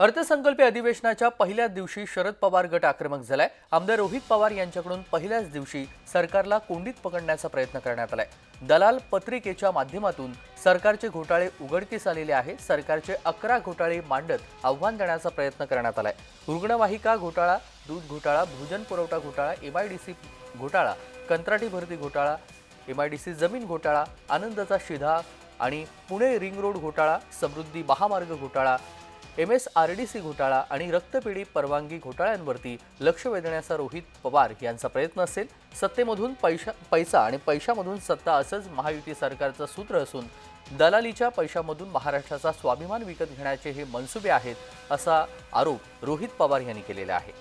अर्थसंकल्पीय अधिवेशनाच्या पहिल्याच दिवशी शरद पवार गट आक्रमक झालाय. आमदार रोहित पवार यांच्याकडून पहिल्याच दिवशी सरकारला कोंडीत पकडण्याचा प्रयत्न करण्यात आलाय. दलाल पत्रिकेच्या माध्यमातून सरकारचे घोटाळे उघडकीस आलेले आहे. सरकारचे अकरा घोटाळे मांडत आव्हान देण्याचा प्रयत्न करण्यात आलाय. रुग्णवाहिका घोटाळा दूध घोटाळा भोजन पुरवठा घोटाळा एमआयडीसी घोटाळा कंत्राटी भरती घोटाळा एमआयडीसी जमीन घोटाळा आनंदाचा शिधा आणि पुणे रिंग रोड घोटाळा समृद्धी महामार्ग घोटाळा M S R D C घोटाळा आणि रक्तपेढी परवानगी घोटाळ्यांवरती लक्ष वेधण्याचा रोहित पवार यांचा प्रयत्न असेल सत्तेमधून पैशा पैसा आणि पैशामधून सत्ता असंच महायुती सरकारचं सूत्र असून दलालीच्या पैशामधून महाराष्ट्राचा स्वाभिमान विकत घेण्याचे हे मनसुबे आहेत असा आरोप रोहित पवार यांनी केलेला आहे.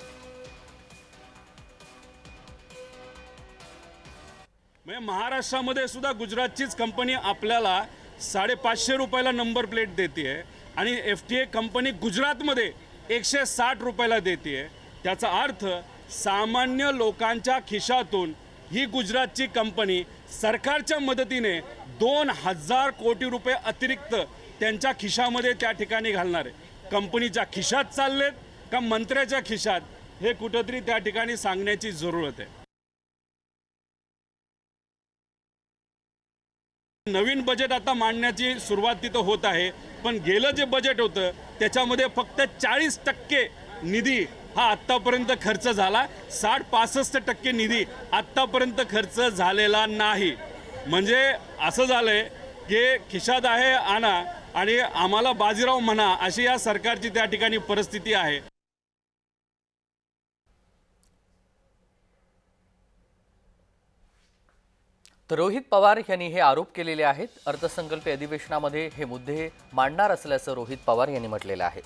म्हणजे महाराष्ट्रामध्ये सुद्धा गुजरातचीच कंपनी आपल्याला साडेपाचशे रुपयाला नंबर प्लेट देते आणि एफ टी ए कंपनी गुजरातमध्ये एकशे साठ रुपयाला देते त्याचा अर्थ सामान्य लोकांच्या खिशातून ही गुजरातची कंपनी सरकारच्या मदतीने दोन हजार कोटी रुपये अतिरिक्त त्यांच्या खिशामध्ये त्या ठिकाणी घालणार आहे. कंपनीच्या खिशात चाललेत का मंत्र्याच्या खिशात हे कुठंतरी त्या ठिकाणी सांगण्याची जरूरत आहे. नवीन बजेट आता मांडण्याची सुरुवात तिथं होत आहे. पण गेलं जे बजेट होतं त्याच्यामध्ये फक्त चाळीस टक्के निधी हा आत्तापर्यंत खर्च झाला. साठ पासष्ट टक्के निधी आत्तापर्यंत खर्च झालेला नाही. म्हणजे असं झालंय की खिशात आहे आणा आणि आम्हाला बाजीराव म्हणा अशी या सरकारची त्या ठिकाणी परिस्थिती आहे. तर रोहित पवार यांनी हे आरोप केलेले आहेत. अर्थसंकल्पीय अधिवेशनामध्ये हे मुद्दे मांडणार असल्याचं रोहित पवार यांनी म्हटलेलं आहे.